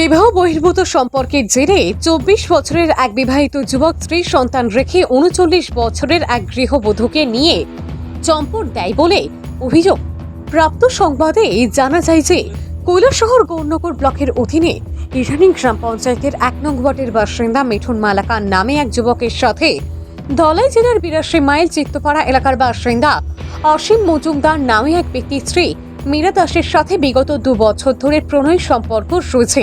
বিবাহ বহির্ভূত সম্পর্কের জেরে চব্বিশ বছরের এক বিবাহিত যুবক স্ত্রী সন্তান রেখে উনচল্লিশ বছরের এক গৃহবধূকে নিয়ে চম্পট দেয় বলে অভিযোগ। প্রাপ্ত সংবাদে জানা যায় যে কৈলাসহর গৌরনগর ব্লকের অধীনে ইরানি গ্রাম পঞ্চায়েতের এক নং ওয়ার্ডের বাসিন্দা মিঠুন মালাকার নামে এক যুবকের সাথে ধলাই জেলার বিরাশি মাইল চিত্তপাড়া এলাকার বাসিন্দা অসীম মজুমদার নামে এক ব্যক্তির স্ত্রী মীরা দাসের সাথে বিগত দু বছর ধরে প্রণয় সম্পর্ক রয়েছে।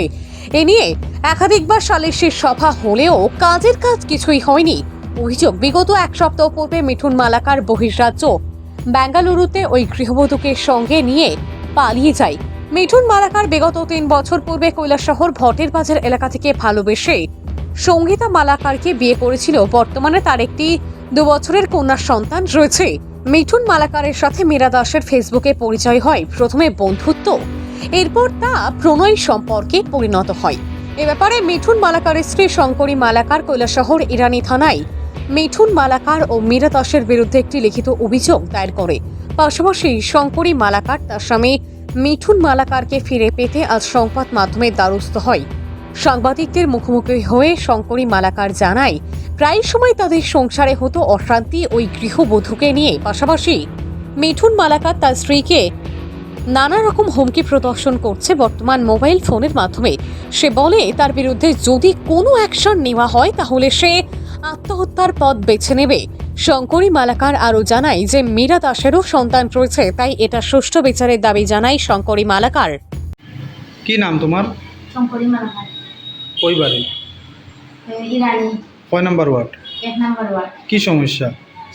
এ নিয়ে একাধিকবার সালিশির সভা হলেও কাজের কাজ কিছুই হয়নি। অভিযোগ, বিগত এক সপ্তাহ পূর্বে মিঠুন মালাকার বহির্রাজ্য বেঙ্গালুরুতে ওই গৃহবধূকে সঙ্গে নিয়ে পালিয়ে যায়। মিঠুন মালাকার বিগত তিন বছর পূর্বে কৈলাসহর ভটের বাজার এলাকা থেকে ভালোবেসে সঙ্গীতা মালাকারকে বিয়ে করেছিল। বর্তমানে তার একটি দু বছরের কন্যা সন্তান রয়েছে। মিঠুন মালাকারের সাথে মীরা দাসের ফেসবুকে পরিচয় হয়, প্রথমে বন্ধুত্ব, এরপর তা প্রণয় সম্পর্কে পরিণত হয়। এ ব্যাপারে মিঠুন মালাকারের স্ত্রী শঙ্করী মালাকার কৈলাসহর ইরানি থানায় মিঠুন মালাকার ও মীরা দাসের বিরুদ্ধে একটি লিখিত অভিযোগ দায়ের করে। পাশাপাশি শঙ্করী মালাকার তার স্বামী মিঠুন মালাকারকে ফিরে পেতে আজ সংবাদ মাধ্যমে দ্বারস্থ হয়। সাংবাদিকদের মুখোমুখি হয়ে শঙ্করী মালাকার জানায় প্রায় সময় তাদের সংসারে হতো অশান্তি ওই গৃহবধূকে নিয়ে। পাশাপাশি মিঠুন মালাকার তার স্ত্রীকে নানা রকম হুমকি প্রদর্শন করছে বর্তমান মোবাইল ফোনের মাধ্যমে। সে বলে তার বিরুদ্ধে যদি কোনো অ্যাকশন নেওয়া হয় তাহলে সে আত্মহত্যার পথ বেছে নেবে। শঙ্করী মালাকার আরও জানায় যে মীরা দাসেরও সন্তান রয়েছে তাই এটা সুষ্ঠু বিচারের দাবি জানায় শঙ্করী মালাকার। কি নাম তোমার? শঙ্করী মালাকার। ওই বাড়ি? ইরানি। কয় নাম্বার ওয়ার্ড? এক নাম্বার ওয়ার্ড। কি সমস্যা?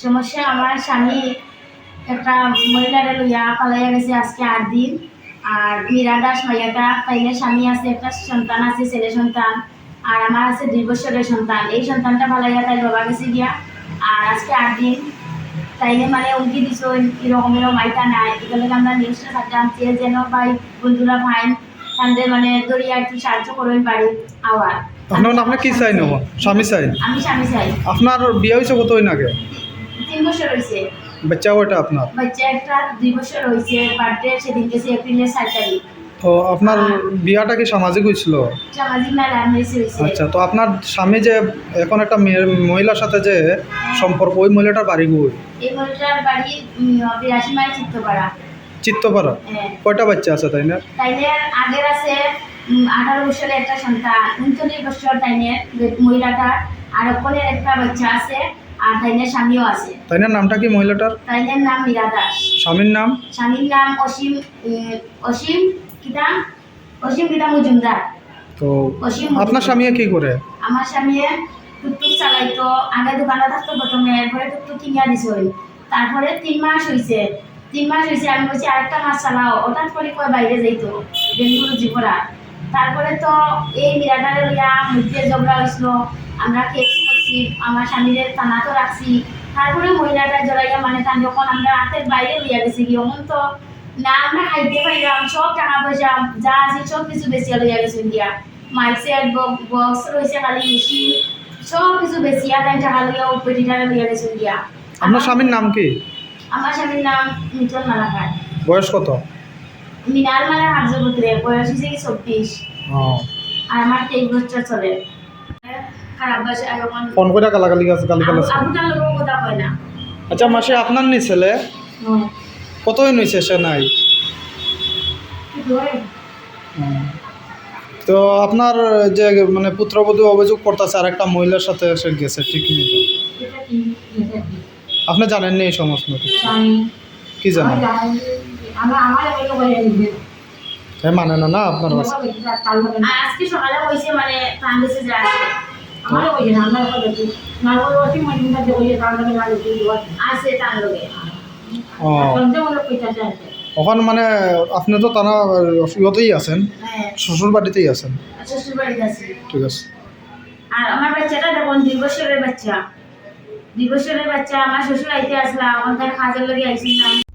সমস্যা আমার স্বামী একটা মহিলারে লইয়া পালাইয়া গেছে আজকে আট দিন। আর মীরা দাস মাইয়াটা তাইলে স্বামী আছে একটা সন্তান আছে ছেলে সন্তান। আর আমার আছে দুই বছরের সন্তান। এই সন্তানটা পালাইয়া তাই বাবা গেছে গিয়া। আর আজকে আট দিন। তাইলে মানে উমকি দিছ এরকম এরকম মাইটা নাই। এগুলো আমরা নিউজটা থাকতাম চেয়ে যেন ভাই বন্ধুরা ফাইন তাদের মানে দরিয়া একটু সাহায্য করবেন বাড়ি আওয়ার। আপনার আপনার কি চাই নেব? স্বামী চাই? আমি স্বামী চাই। আপনার বিয়ে হয়েছে কতদিন আগে? তিন বছর হয়েছে। বাচ্চা ওটা আপনার? বাচ্চা একটা দুই বছর হয়েছে বার্থডে সেদিন গেছে এপ্রিলের সাত তারিখ। তো আপনার বিয়াটা কি সামাজিক হয়েছিল? আচ্ছা তো আপনার স্বামী যে এখন একটা মহিলার সাথে যে সম্পর্ক ওই মহিলাটার বাড়ি কই? এই মহিলার বাড়ি বিরাশি মাইল চিত্তপাড়া। চিত্তপাড়া। হ্যাঁ। কয়টা বাচ্চা আছে তাই না আগের আছে আঠারো বছরের একটা সন্তান উনচল্লিশ বছর মহিলাটার আর ওপরের একটা বাচ্চা আছে আর তাইনের স্বামীও আছে। তাই না নামটা কি মহিলাটার? তাইনের নাম মীরা দাস। স্বামীর নাম? স্বামীর নাম অসীম অসীম কিতা? অসীম কিতা মজুমদার। তো অসীম আপনার স্বামী কি করে? আমার স্বামী টুকটুক চালাইতো আগে দোকানে থাকতো প্রথমে এরপরে টুকটুক কিনিয়া দিছিল তারপরে তিন মাস হয়েছে তিন হয়েছে আমি বলছি আরেকটা চালাও হঠাৎ করে কয় বাইরে যাইতো বেঙ্গুরু জিপরা তারপরে তো এই মিরাটারে লইয়া ঝগড়া হয়েছিল আমরা কেস করছি, আমার স্বামীদের থানাতেও রাখছি। তারপরে মহিলাটা জড়াইয়া মানে তার যখন আমরা হাতের বাইরে লইয়া গেছি অমন তো না, আমরা খাইতে পাইলাম, সব টাকা পয়সা, যা আছে সব কিছু বেশি লইয়া গেছি বক্স রয়েছে খালি মেশিন সব কিছু আর টাকা লইয়া পেটিটারে লইয়া গেছি দিয়া আপনার স্বামীর নাম কি? আমার স্বামীর নাম মিটন মালাকার। বয়স কত? মিনার মালা হার্যপুত্রে বয়স হয়েছে কি চব্বিশ। আর আমার তেইশ বছর চলে। খারাপ বয়সে ফোন করে গালাগালি গাছ গালি গালাজ। আবুটার লোক কথা কয় না। আচ্ছা মাসে আপনার নি ছেলে? কতদিন হয়েছে সে নাই? তো আপনার যে মানে পুত্রবধূ অভিযোগ করতেছে আর একটা মহিলার সাথে সে গেছে ঠিক নেই আপনি জানেননি এই সমস্ত কি জানেন? হ্যাঁ মানে না না আপনার কাছে আজকে সকালে মানে প্রাণ দেশে আমারও না আমার কথা না। না আছে তার ও। ওখানে মানে আপনি তো তারা ইয়তেই আছেন? হ্যাঁ। শ্বশুর বাড়িতেই আছেন? শ্বশুর বাড়িতে আছে। ঠিক আছে। আর আমার বাচ্চাটা দেখুন দুই বছরের বাচ্চা। দুই বছরের বাচ্চা আমার শ্বশুর আইতে আসলাম আমার খাজের লগে আইসি না।